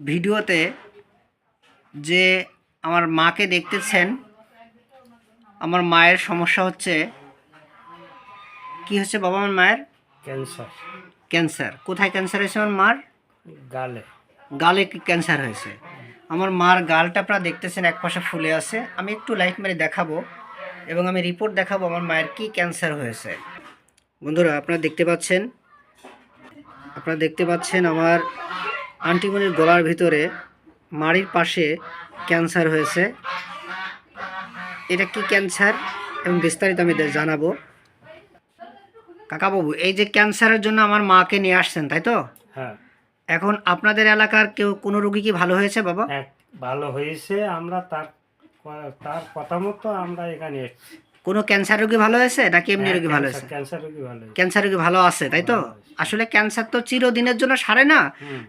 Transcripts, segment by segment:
ভিডিওতে যে আমার মাকে দেখতেছেন আমার মায়ের সমস্যা হচ্ছে কি হচ্ছে বাবা আমার মায়ের? ক্যান্সার। ক্যান্সার। কোথায় ক্যান্সার হয়েছে আমার মার? গালে। গালে কি ক্যান্সার হয়েছে? আমার মার গালটা আপনারা দেখতেছেন এক পাশে ফুলে আছে। আমি একটু লাইট মেরে দেখাবো এবং আমি রিপোর্ট দেখাবো আমার মায়ের কি ক্যান্সার হয়েছে। বন্ধুরা আপনারা দেখতে পাচ্ছেন আপনারা দেখতে পাচ্ছেন আমার আন্টিমনির গলার ভিতরে মাড়ির পাশে ক্যান্সার হয়েছে। এটা কি ক্যান্সার? এবং বিস্তারিত আমি জানাব। কাকাবাবু এই যে ক্যান্সারের জন্য আমার মাকে নিয়ে আসছেন তাই তো? হ্যাঁ। এখন আপনাদের এলাকার কেউ কোনো রোগী কি ভালো হয়েছে বাবা? ভালো হয়েছে। আমরা তার তার কথা মতো আমরা এখানে এসেছি। কোনো ক্যান্সার রোগী ভালো হয়েছে নাকি এমনি হ্যাঁ, রোগী ভালো হয়েছে? ক্যান্সার- রোগী ভালো ক্যান্সার রোগী ভালো আছে তাই তো? আসলে ক্যান্সার তো চিরদিনের জন্য সারে না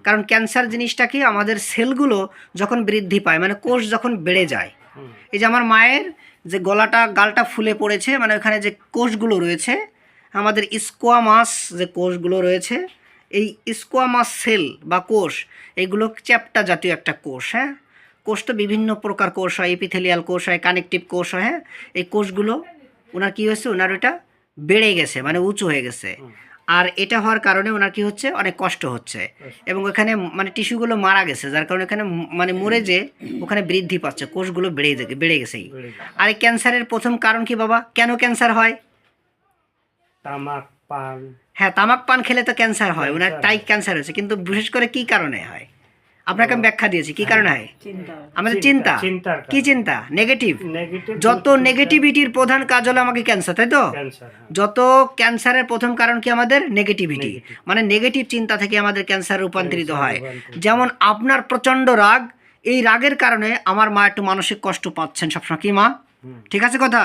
কারণ ক্যান্সার জিনিসটা কি আমাদের সেলগুলো যখন বৃদ্ধি পায় মানে কোষ যখন বেড়ে যায়। এই যে আমার মায়ের যে গলাটা গালটা ফুলে পড়েছে মানে ওখানে যে কোষগুলো রয়েছে আমাদের স্কোয়ামাস যে কোষগুলো রয়েছে এই স্কোয়ামাস সেল বা কোষ এইগুলো চ্যাপ্টা জাতীয় একটা কোষ হ্যাঁ? কোষ তো বিভিন্ন প্রকার কোষ হয় এপিথেলিয়াল কোষ হয় কানেকটিভ কোষ হয় হ্যাঁ? এই কোষগুলো ওনার কী হয়েছে? ওনার ওটা বেড়ে গেছে মানে উঁচু হয়ে গেছে। আর এটা হওয়ার কারণে ওনার কি হচ্ছে? অনেক কষ্ট হচ্ছে। এবং ওখানে মানে টিস্যুগুলো মারা গেছে যার কারণে ওখানে মানে মরে যে ওখানে বৃদ্ধি পাচ্ছে কোষগুলো বেড়ে যে- বেড়ে গেছেই আর এই ক্যান্সারের প্রথম কারণ কি বাবা? কেন ক্যান্সার হয়? তামাক পান। হ্যাঁ তামাক পান খেলে তো ক্যান্সার হয় ওনার তাই ক্যান্সার হয়েছে কিন্তু বিশেষ করে কি কারণে হয়? আপনাকে আমি ব্যাখ্যা দিয়েছি কি কারণে হয়? আমাদের চিন্তা কি চিন্তা? নেগেটিভ নেগেটিভ যত নেগেটিভিটির প্রধান কাজ হলো আমাকে ক্যান্সার তাই তো? হ্যাঁ। যত ক্যান্সারের প্রথম কারণ কি আমাদের? নেগেটিভিটি মানে নেগেটিভ চিন্তা থেকে আমাদের ক্যান্সার রূপান্তরিত হয়। যেমন আপনার প্রচণ্ড রাগ এই রাগের কারণে আমার মা একটু মানসিক কষ্ট পাচ্ছেন সবসময়। কি মা? ঠিক আছে কথা?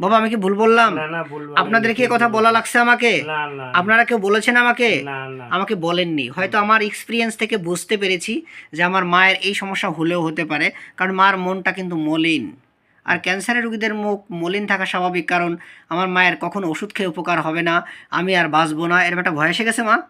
বাবা আমি কি ভুল বললাম? না না আপনাদের কি কথা বলা লাগছে আমাকে? না না। আপনারা কেউ বলেছেন আমাকে? না না। আমাকে বলেননি। হয়তো আমার এক্সপিরিয়েন্স থেকে বুঝতে পেরেছি যে আমার মায়ের এই সমস্যা হলেও হতে পারে কারণ মার মনটা কিন্তু মলিন। আর ক্যান্সারের রোগীদের মুখ মলিন থাকা স্বাভাবিক কারণ আমার মায়ের কখনো ওষুধ খেয়ে উপকার হবে না আমি আর বাঁচবো না। এরকম একটা ভয় এসে গেছে মা?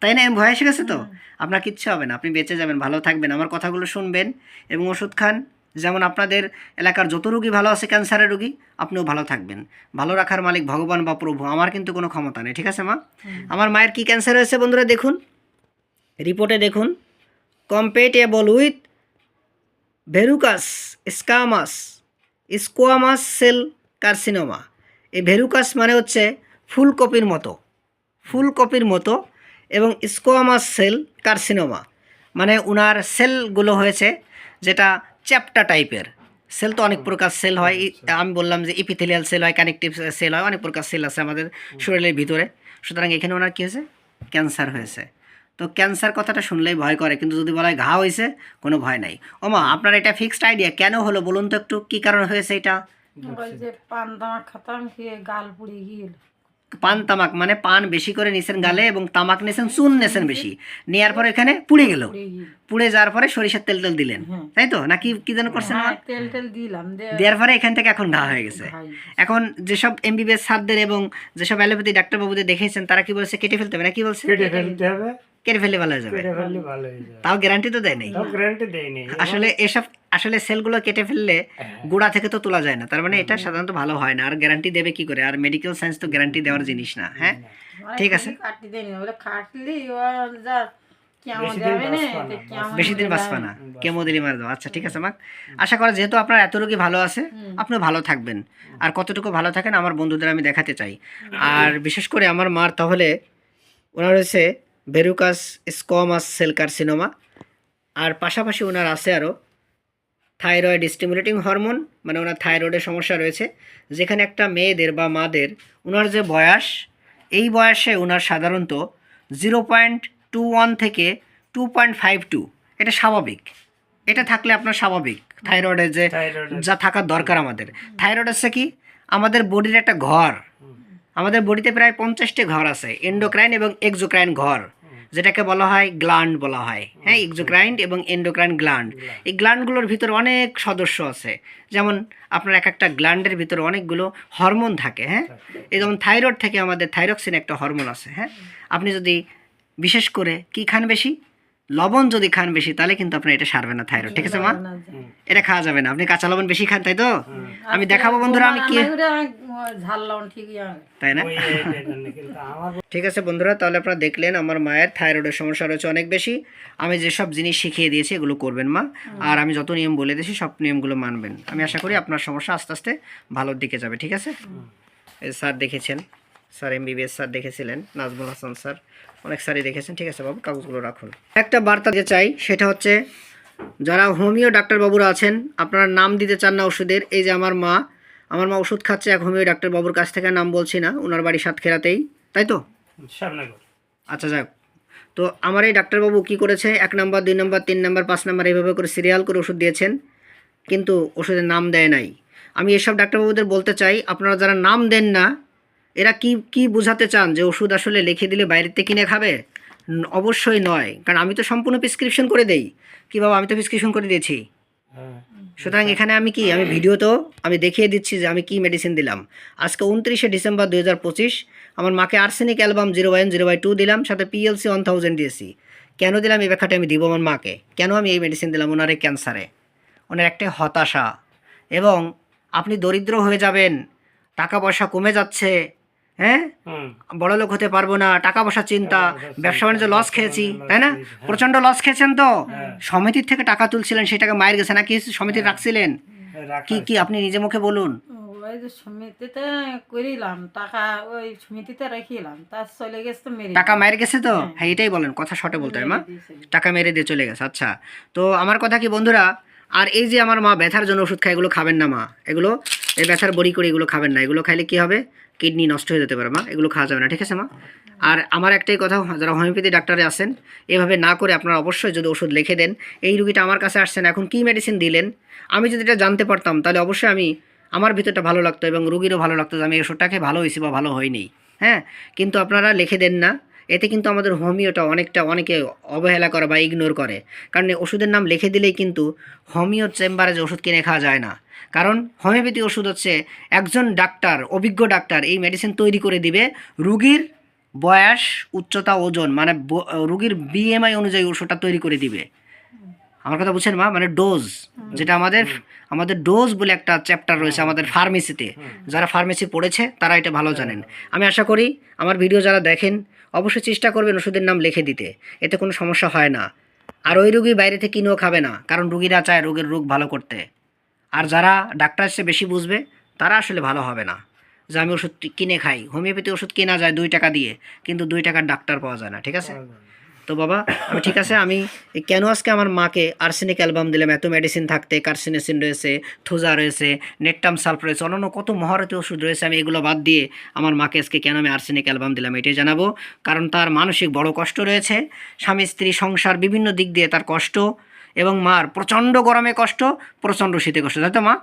তাই না? ভয় এসে গেছে তো? আপনার কিচ্ছু হবে না। আপনি বেঁচে যাবেন ভালো থাকবেন। আমার কথাগুলো শুনবেন এবং ওষুধ খান। যেমন আপনাদের এলাকার যত রুগী ভালো আছে ক্যান্সারের রুগী আপনিও ভালো থাকবেন। ভালো রাখার মালিক ভগবান বা প্রভু আমার কিন্তু কোনো ক্ষমতা নেই ঠিক আছে মা? আমার মায়ের কি ক্যান্সার হয়েছে বন্ধুরা দেখুন। রিপোর্টে দেখুন compatible with verrucous squamous squamous cell carcinoma এই ভেরুকাস মানে হচ্ছে ফুলকপির মতো ফুলকপির মতো এবং স্কোয়ামাস সেল কার্সিনোমা মানে উনার সেলগুলো হয়েছে যেটা চ্যাপ্টা টাইপের। সেল তো অনেক প্রকার সেল হয়। আমি বললাম যে ইপিথেলিয়াল সেল হয় কানেকটিভ সেল হয় অনেক প্রকার সেল আছে আমাদের শরীরের ভিতরে। সুতরাং এখানে ওনার কী হয়েছে? ক্যান্সার হয়েছে। তো ক্যান্সার কথাটা শুনলেই ভয় করে কিন্তু যদি বলা হয় ঘা হয়েছে কোনো ভয় নাই। ওমা আপনার এটা ফিক্সড আইডিয়া কেন হলো? বলুন তো একটু কী কারণ হয়েছে এটা? যে পান দামা খাতাম খেয়ে গাল পুড়ে গিয়েল। পান তামাক মানে পান বেশি করে নিছেন গালে এবং তামাক নিছেন চুন নিছেন বেশি। নেওয়ার পরে এখানে পুড়ে গেল। পুড়ে যাওয়ার পরে সরিষার তেল তেল দিলেন। তাই তো? নাকি কি যেন করছেন তেল তেল দিলাম দেওয়ার পরে এখান থেকে এখন ঘা হয়ে গেছে। এখন যেসব এমবিবিএস স্যারদের এবং যেসব অ্যালোপ্যাথি ডাক্তারবাবুদের দেখেছেন তারা কি বলছে কেটে ফেলতে হবে না? কি বলছে? কেটে ফেলতে হবে। কেটে ফেলে ভালো হয়ে যাবে। কেটে ফেললে ভালো হয়ে যাবে। তাও গ্যারান্টি তো দেয় নেই তাও গ্যারান্টি দেয়নি। আসলে এসব আসলে সেলগুলো কেটে ফেললে গোড়া থেকে তো তোলা যায় না। তার মানে এটা সাধারণত ভালো হয় না। আর গ্যারান্টি দেবে কি করে? আর মেডিকেল সায়েন্স তো গ্যারান্টি দেওয়ার জিনিস না হ্যাঁ? ঠিক আছে। বেশি দিন বাঁচবা না, কেমো দিলি মার দাও আচ্ছা ঠিক আছে মাক আশা করা যেহেতু আপনার এত রোগী ভালো আছে আপনিও ভালো থাকবেন। আর কতটুকু ভালো থাকেন আমার বন্ধুদের আমি দেখাতে চাই। আর বিশেষ করে আমার মার তাহলে ওনার হয়েছে ভেরুকাস স্কমাস সেল কার্সিনোমা আর পাশাপাশি ওনার আছে আরও থাইরয়েড স্টিমুলেটিং হরমোন মানে ওনার থাইরয়েডের সমস্যা রয়েছে যেখানে একটা মেয়েদের বা মাদের ওনার যে বয়স এই বয়সে ওনার সাধারণত জিরো পয়েন্ট টু ওয়ান থেকে টু পয়েন্ট ফাইভ টু এটা স্বাভাবিক। এটা থাকলে আপনার স্বাভাবিক থাইরয়েডের যে যা থাকার দরকার আমাদের। থাইরয়েড হচ্ছে কি? আমাদের বডির একটা ঘর। আমাদের বডিতে প্রায় পঞ্চাশটি ঘর আছে এন্ডোক্রাইন এবং এক্সোক্রাইন ঘর। যেটাকে বলা হয় গ্ল্যান্ড বলা হয়। হ্যাঁ এক্সোক্রাইন এবং এন্ডোক্রাইন গ্ল্যান্ড এই গ্ল্যান্ডগুলোর ভিতরে অনেক সদস্য আছে। যেমন আপনার এক একটা গ্ল্যান্ডের ভিতরে অনেকগুলো হরমোন থাকে হ্যাঁ? এই যেমন থাইরয়েড থেকে আমাদের থাইরক্সিন একটা হরমোন আছে হ্যাঁ? আপনি যদি বিশেষ করে কি খান বেশি? লবণ যদি খান বেশি তাহলে কিন্তু আপনার এটা সারবে না থাইরয়েড ঠিক আছে মা? এটা খাওয়া যাবে না। আপনি কাঁচা লবণ বেশি খান তাই তো? আমি দেখাবো বন্ধুরা আমি কি তাই না? ঠিক আছে বন্ধুরা তাহলে আপনারা দেখলেন আমার মায়ের থাইরয়েডের সমস্যা রয়েছে অনেক বেশি। আমি যেসব জিনিস শিখিয়ে দিয়েছি এগুলো করবেন মা। আর আমি যত নিয়ম বলে দিয়েছি সব নিয়মগুলো মানবেন। আমি আশা করি আপনার সমস্যা আস্তে আস্তে ভালোর দিকে যাবে ঠিক আছে? এই স্যার দেখেছেন স্যার এম এমবিবিএস স্যার দেখেছিলেন নাজমুল হাসান স্যার অনেক স্যারই দেখেছেন ঠিক আছে বাবু? কাগজগুলো রাখুন। একটা বার্তা যে চাই সেটা হচ্ছে যারা হোমিও ডাক্তারবাবুরা আছেন আপনারা নাম দিতে চান না ওষুধের এই যে আমার মা আমার মা ওষুধ খাচ্ছে এক হোমিও ডাক্তারবাবুর কাছ থেকে নাম বলছি না ওনার বাড়ি সাতক্ষীরাতেই তাই তো? আচ্ছা যাক তো আমার এই ডাক্তারবাবু কি করেছে? এক নাম্বার দুই নাম্বার তিন নাম্বার পাঁচ নাম্বার এইভাবে করে সিরিয়াল করে ওষুধ দিয়েছেন কিন্তু ওষুধের নাম দেয় নাই। আমি এসব ডাক্তারবাবুদের বলতে চাই আপনারা যারা নাম দেন না এরা কি কি বোঝাতে চান যে ওষুধ আসলে লিখে দিলে বাইরেতে কিনে খাবে? অবশ্যই নয় কারণ আমি তো সম্পূর্ণ প্রেসক্রিপশন করে দেই। কি বাবা আমি তো প্রেসক্রিপশন করে দিয়েছি। হ্যাঁ। সুতরাং এখানে আমি কি আমি ভিডিওতেও আমি দেখিয়ে দিচ্ছি যে আমি কি মেডিসিন দিলাম। আজকে উনত্রিশে ডিসেম্বর দুই হাজার পঁচিশ আমার মাকে arsenic album zero one zero by two দিলাম সাথে পিএলসি ওয়ান থাউজেন্ড দিয়েছি। কেন দিলাম? এই ব্যাখ্যাটা আমি দিব আমার মাকে। কেন আমি এই মেডিসিন দিলাম? ওনার এই ক্যান্সারে ওনার একটা হতাশা। এবং আপনি দরিদ্র হয়ে যাবেন টাকা পয়সা কমে যাচ্ছে হ্যাঁ? বড় লোক হতে পারব না টাকা পয়সা চিন্তা ব্যবসা বাণিজ্য লস খেয়েছি তাই না? হ্যাঁ। প্রচণ্ড লস খেয়েছেন তো? হ্যাঁ। সমিতির থেকে টাকা তুলছিলেন সেই টাকা মায়ের গেছে নাকি সমিতি রাখছিলেন? কি কি আপনি নিজে মুখে বলুন। ওই যে সমিতিতে করিলাম টাকা ওই সমিতিতে রেখিলাম তার চলে গেছে তো মেরে টাকা মায়ের গেছে তো? হ্যাঁ। এটাই বলেন কথা শর্টে বলতে হয় মা। টাকা মেরে দিয়ে চলে গেছে আচ্ছা। তো আমার কথা কি বন্ধুরা আর এই যে আমার মা ব্যথার জন্য ওষুধ খায় এগুলো খাবেন না মা। এগুলো এই ব্যথার বড়ি করে এগুলো খাবেন না এগুলো খাইলে কি হবে? কিডনি নষ্ট হয়ে যেতে পারে, মা। এগুলো খাওয়া যাবে না, ঠিক আছে, মা? আর আমার একটাই কথা, যারা হোমিওপ্যাথি ডাক্তারে আছেন, এভাবে না করে আপনারা অবশ্যই যদি ওষুধ লিখে দেন, এই রুগীটা আমার কাছে আসছেন এখন কি মেডিসিন দিলেন? আমি যদি এটা জানতে পারতাম, তাহলে অবশ্যই আমি আমার ভিতরটা ভালো লাগতো এবং রুগীরও ভালো লাগতো যে আমি ওষুধটাকে ভালো হয়েছি বা ভালো হয়নি হ্যাঁ? কিন্তু আপনারা লিখে দেন না, এতে কিন্তু আমাদের হোমিওটা অনেকটা অনেকে অবহেলা করে বা ইগনোর করে। কারণ ওষুধের নাম লিখে দিলেই কিন্তু হোমিও চেম্বারে যে ওষুধ কিনে খাওয়া যায় না। কারণ হোমিওপ্যাথি ওষুধ হচ্ছে একজন ডাক্তার, অভিজ্ঞ ডাক্তার এই মেডিসিন তৈরি করে দিবে। রুগীর বয়স, উচ্চতা, ওজন মানে রুগীর বিএমআই অনুযায়ী ওষুধটা তৈরি করে দিবে। আমার কথা বুঝছেন মা? মানে ডোজ যেটা আমাদের আমাদের ডোজ বলে একটা চ্যাপ্টার রয়েছে আমাদের ফার্মেসিতে যারা ফার্মেসি পড়েছে, তারা এটা ভালো জানেন। আমি আশা করি আমার ভিডিও যারা দেখেন, অবশ্যই চেষ্টা করবেন ওষুধের নাম লিখে দিতে। এতে কোনো সমস্যা হয় না। আর ওই রুগী বাইরে থেকে কিনেও খাবে না, কারণ রুগীরা চায় রোগের রোগ ভালো করতে। আর যারা ডাক্তার সে বেশি বুঝবে, তারা আসলে ভালো হবে না। যে আমি ওষুধ কিনে খাই, হোমিওপ্যাথি ওষুধ কেনা যায় দুই টাকা দিয়ে, কিন্তু দুই টাকার ডাক্তার পাওয়া যায় না, ঠিক আছে? তো বাবা, আমি ঠিক আছে, আমি কেন আজকে আমার মাকে আর্সেনিক অ্যালবাম দিলাম? এত মেডিসিন থাকতে কার্সিনেসিন রয়েছে, থুজা রয়েছে নেকটাম সালফ রয়েছে অন্যান্য কত মহারথী ওষুধ রয়েছে, আমি এগুলো বাদ দিয়ে আমার মাকে আজকে কেন আমি আর্সেনিক অ্যালবাম দিলাম এটাই জানাব। কারণ তার মানসিক বড় কষ্ট রয়েছে স্বামী স্ত্রী সংসার, বিভিন্ন দিক দিয়ে তার কষ্ট এবং মার প্রচণ্ড গরমে কষ্ট প্রচণ্ড শীতে কষ্ট। তাই তো মা?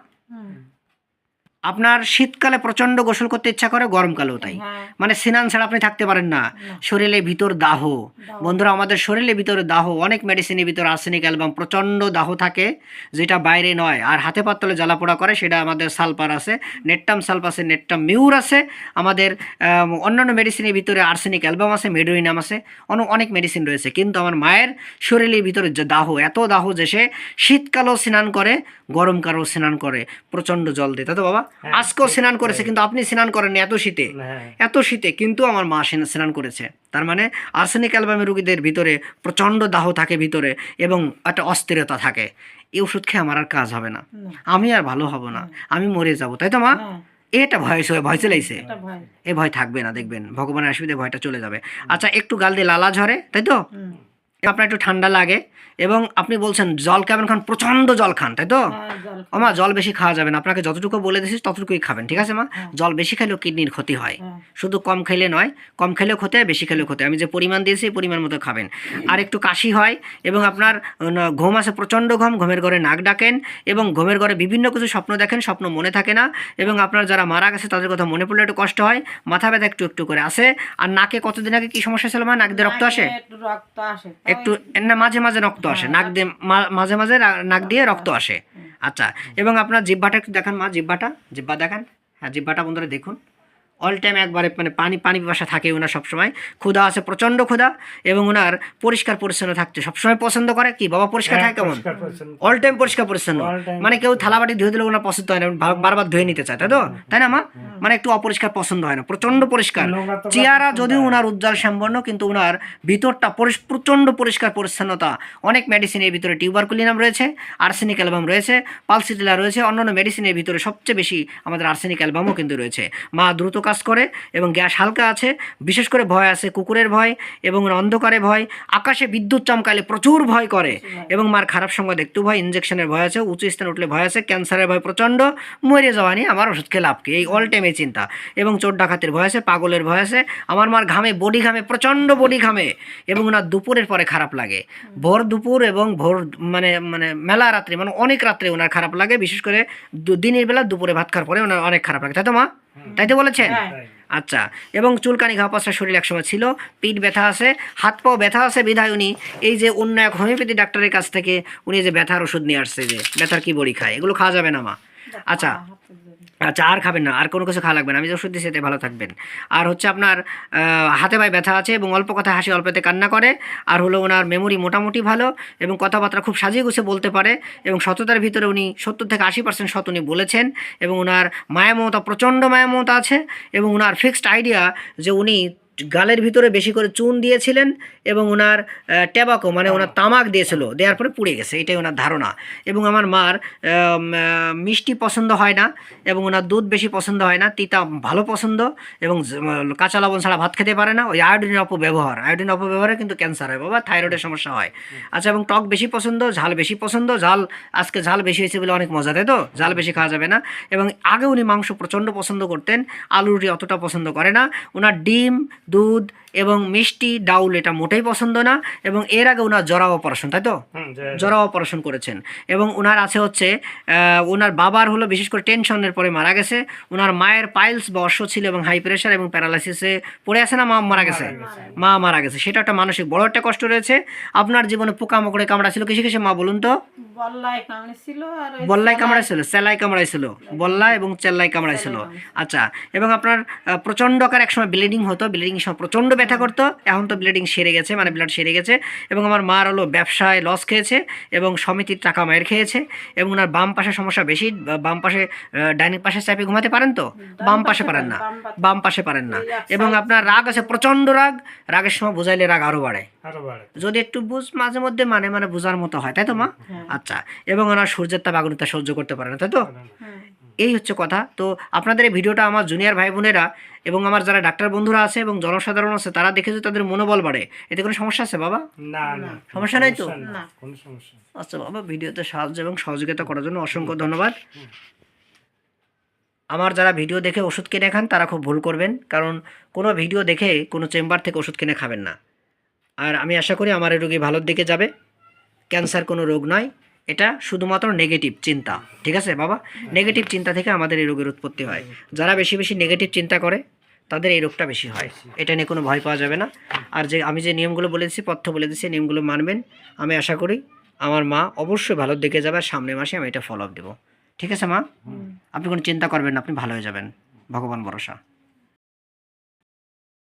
আপনার শীতকালে প্রচণ্ড গোসল করতে ইচ্ছা করে গরমকালেও তাই। হ্যাঁ। মানে স্নান ছাড়া আপনি থাকতে পারেন না। শরীরে ভিতর দাহ। বন্ধুরা আমাদের শরীরের ভিতরে দাহ অনেক মেডিসিনের ভিতরে আর্সেনিক অ্যালবাম প্রচণ্ড দাহ থাকে যেটা বাইরে নয়। আর হাতে পাতলে জ্বালাপোড়া করে সেটা আমাদের সালপার আছে নেটটাম সালপ আছে নেটটাম মিউর আছে আমাদের অন্যান্য মেডিসিনের ভিতরে আর্সেনিক অ্যালবাম আছে মেডোইনাম আছে অন- অনেক মেডিসিন রয়েছে। কিন্তু আমার মায়ের শরীরের ভিতরে যে দাহ এত দাহ যে সে শীতকালেও স্নান করে গরমকালেও স্নান করে প্রচণ্ড জল দিয়ে। তাই তো বাবা আজকেও স্নান করেছে কিন্তু আপনি স্নান করেননি এত শীতে। হ্যাঁ। এত শীতে কিন্তু আমার মা স্নান- করেছে। তার মানে আর্সেনিক অ্যালবামের রুগীদের ভিতরে প্রচণ্ড দাহ থাকে ভিতরে এবং একটা অস্থিরতা থাকে। এই ওষুধ খেয়ে আমার আর কাজ হবে না। আমি আর ভালো হব না। আমি মরে যাব তাই তো মা? হ্যাঁ। এটা ভয় হয়ে ভয় চলেছে এ ভয় থাকবে না দেখবেন। ভগবানের আসবিদে ভয়টা চলে যাবে। আচ্ছা একটু গাল দিয়ে লালা ঝরে তাই তো। আপনার একটু ঠান্ডা লাগে। এবং আপনি বলছেন জল কেমন খান? প্রচণ্ড জল খান তাই তো? হ্যাঁ মা জল বেশি খাওয়া যাবে না। আপনাকে যতটুকু বলে দিয়েছি ততটুকুই খাবেন ঠিক আছে মা? হ্যাঁ। জল বেশি খেলেও কিডনির ক্ষতি হয়। হ্যাঁ। শুধু কম খেলে নয় কম খেলেও ক্ষতি হয় বেশি খেলেও ক্ষতি আমি যে পরিমাণ দিয়েছি পরিমাণ মতো খাবেন। আর একটু কাশি হয় এবং আপনার ঘুম আসে প্রচণ্ড ঘুম ঘুমের ঘরে নাক ডাকেন এবং ঘুমের ঘরে বিভিন্ন কিছু স্বপ্ন দেখেন স্বপ্ন মনে থাকে না এবং আপনার যারা মারা গেছে তাদের কথা মনে পড়লে একটু কষ্ট হয় মাথা ব্যথা একটু একটু করে আসে। আর নাকে কতদিন আগে কি সমস্যা ছিল মা? নাক দিয়ে রক্ত আসে? রক্ত আসে। একটু না মাঝে মাঝে রক্ত আসে। নাক দিয়ে মা- মাঝে মাঝে নাক দিয়ে রক্ত আসে। আচ্ছা এবং আপনার জিব্বাটা একটু দেখান মা জিব্বাটা জিব্বা দেখান। হ্যাঁ জিব্বাটা বন্ধুরা দেখুন। অল টাইম একবারে মানে পানি পানি পিপাসা থাকে ওনার সবসময়। ক্ষুধা আছে প্রচণ্ড ক্ষুধা এবং ওনার পরিষ্কার পরিচ্ছন্ন থাকতে সবসময় পছন্দ করে। কি বাবা পরিষ্কার থাকে কেমন? অল টাইম পরিষ্কার পরিচ্ছন্ন। মানে কেউ থালাবাটি ধুয়ে দিলে ওনার পছন্দ হয় না বারবার ধুয়ে নিতে চায় তাই তো? তাই না মা? মানে একটু অপরিষ্কার পছন্দ হয় না প্রচণ্ড পরিষ্কার। পছন্দ যদিও ওনার উজ্জ্বল সম্পন্ন কিন্তু ওনার ভিতরটা প্রচণ্ড পরিষ্কার পরিচ্ছন্নতা। অনেক মেডিসিনের ভিতরে টিউবারকুলিনাম রয়েছে আর্সেনিক অ্যালবাম রয়েছে পালসিটিলা রয়েছে অন্যান্য মেডিসিনের ভিতরে সবচেয়ে বেশি আমাদের আর্সেনিক অ্যালবামও কিন্তু রয়েছে। মা দ্রুত কাজ করে এবং গ্যাস হালকা আছে বিশেষ করে ভয় আছে কুকুরের ভয় এবং অন্ধকারে ভয় আকাশে বিদ্যুৎ চমকালে প্রচুর ভয় করে এবং মার খারাপ সঙ্গে দেখতেও ভয় ইঞ্জেকশনের ভয় আছে উঁচু স্থানে উঠলে ভয় আছে ক্যান্সারের ভয় প্রচণ্ড মরে যাওয়া নিয়ে আমার ওষুধ খেয়ে লাভ কি? এই অল টাইম এই চিন্তা। এবং চোর ডাকাতের ভয় আছে পাগলের ভয় আছে আমার মার ঘামে বডি ঘামে প্রচণ্ড বডি ঘামে এবং ওনার দুপুরের পরে খারাপ লাগে। ভোর দুপুর এবং ভোর মানে মানে মেলা রাত্রে মানে অনেক রাত্রে ওনার খারাপ লাগে বিশেষ করে দিনের বেলা দুপুরে ভাত খাওয়ার পরে ওনার অনেক খারাপ লাগে। তাই তো মা? তাই তো বলেছেন? হ্যাঁ। আচ্ছা এবং চুলকানি ঘা পাশা শরীর একসময় ছিল পিঠ ব্যথা আছে হাত পাও ব্যথা আছে বিধায় উনি এই যে অন্য এক হোমিওপ্যাথি ডাক্তারের কাছ থেকে উনি যে ব্যথার ওষুধ নিয়ে আসছে যে ব্যথার কি বড়ি খায়? এগুলো খাওয়া যাবে না মা? আচ্ছা আচ্ছা আর খাবেন না, আর কোনো কিছু খাওয়া লাগবে না। আমি ওষুধ দিচ্ছি এতে ভালো থাকবেন। আর হচ্ছে আপনার হাতে পায়ে ব্যথা আছে এবং অল্প কথা হাসি অল্পতে কান্না করে, আর হলো ওনার মেমোরি মোটামুটি ভালো এবং কথাবার্তা খুব সাজিয়ে গুছে বলতে পারে এবং সততার ভিতরে উনি সত্তর থেকে আশি পার্সেন্ট সত উনি বলেছেন এবং ওনার মায়ামমতা, প্রচণ্ড মায়ামমতা আছে এবং ওনার ফিক্সড আইডিয়া যে উনি গালের ভিতরে বেশি করে চুন দিয়েছিলেন এবং ওনার টেবাকো মানে ওনার তামাক দিয়েছিল দেওয়ার পরে পুড়ে গেছে এটাই ওনার ধারণা। এবং আমার মার মিষ্টি পছন্দ হয় না এবং ওনার দুধ বেশি পছন্দ হয় না তিতা ভালো পছন্দ এবং কাঁচা লবণ ছাড়া ভাত খেতে পারে না ওই আয়োডিনের অপব্যবহার আয়োডিন অপব্যবহারে কিন্তু ক্যান্সার হয় বাবা থাইরয়েডের সমস্যা হয়। আচ্ছা এবং টক বেশি পছন্দ ঝাল বেশি পছন্দ ঝাল আজকে ঝাল বেশি হয়েছে বলে অনেক মজা তাই তো? ঝাল বেশি খাওয়া যাবে না। এবং আগে উনি মাংস প্রচণ্ড পছন্দ করতেন আলু রুটি অতটা পছন্দ করে না। ওনার ডিম দুধ এবং মিষ্টি ডাউল এটা মোটেই পছন্দ না এবং এর আগে ওনার জরা অপারেশন তাই তো? জরা অপারেশন করেছেন। এবং ওনার আছে হচ্ছে ওনার বাবার হলো বিশেষ করে টেনশনের পরে মারা গেছে। ওনার মায়ের পাইলস বা অশ্ব ছিল এবং হাই প্রেশার এবং প্যারালাইসিসে পড়ে আছে না মা মারা গেছে? মা মারা গেছে। সেটা একটা মানসিক বড় একটা কষ্ট রয়েছে। আপনার জীবনে পোকামাকড়ে কামড়া ছিল কিসে কিসে মা বলুন তো? বল্লায় কামড়েছিল আর ওই বল্লাই কামড়াইছিল চেল্লাই কামড়াইছিল বল্লা এবং চেল্লাই কামড়াইছিল আচ্ছা এবং আপনার আহ, প্রচণ্ড আকার একসময় ব্লিডিং হতো। ব্লিডিং সময় প্রচণ্ড ব্যথা করতো এখন তো ব্লিডিং সেরে গেছে মানে ব্লাড সেরে গেছে এবং আমার মার হলো ব্যবসায় লস খেয়েছে এবং সমিতির টাকা মায়ের খেয়েছে এবং ওনার বাম পাশে সমস্যা বেশি বাম পাশে ডাইনিং পাশে চাপে ঘুমাতে পারেন তো? বাম পাশে পারেন না। বাম পাশে। পারেন না। এবং আপনার রাগ আছে প্রচণ্ড রাগ রাগের সময় বোঝাইলে রাগ আরও বাড়ে। আরও বাড়ে। যদি একটু বুঝ মাঝে মধ্যে মানে মানে বোঝার মতো হয় তাই তো মা? আচ্ছা এবং ওনার সূর্যের তাপ আগুনটা সহ্য করতে পারে না তাই তো। এই হচ্ছে কথা। তো আপনাদের এই ভিডিওটা আমার জুনিয়র ভাই বোনেরা এবং আমার যারা ডাক্তার বন্ধুরা আছে এবং জনসাধারণ আছে তারা দেখে যে তাদের মনোবল বাড়ে। এতে কোনো সমস্যা আছে বাবা? না না। সমস্যা নাই তো? না, কোনো সমস্যা আচ্ছা বাবা ভিডিওতে সাহায্য এবং সহযোগিতা করার জন্য অসংখ্য ধন্যবাদ। আমার যারা ভিডিও দেখে ওষুধ কিনে খান তারা খুব ভুল করবেন কারণ কোনো ভিডিও দেখে কোনো চেম্বার থেকে ওষুধ কিনে খাবেন না। আর আমি আশা করি আমার এই রোগী ভালোর দিকে যাবে। ক্যান্সার কোনো রোগ নয়। এটা শুধুমাত্র নেগেটিভ চিন্তা ঠিক আছে বাবা? নেগেটিভ চিন্তা থেকে আমাদের এই রোগের উৎপত্তি হয়। যারা বেশি বেশি নেগেটিভ চিন্তা করে তাদের এই রোগটা বেশি হয়। এটা নিয়ে কোনো ভয় পাওয়া যাবে না। আর যে আমি যে নিয়মগুলো বলে দিচ্ছি পথ্য বলে দিচ্ছি নিয়মগুলো মানবেন। আমি আশা করি আমার মা অবশ্যই ভালোর দিকে যাবে আর সামনের মাসে আমি এটা ফলো আপ দেবো। ঠিক আছে মা? আপনি কোনো চিন্তা করবেন না আপনি ভালো হয়ে যাবেন। ভগবান ভরসা।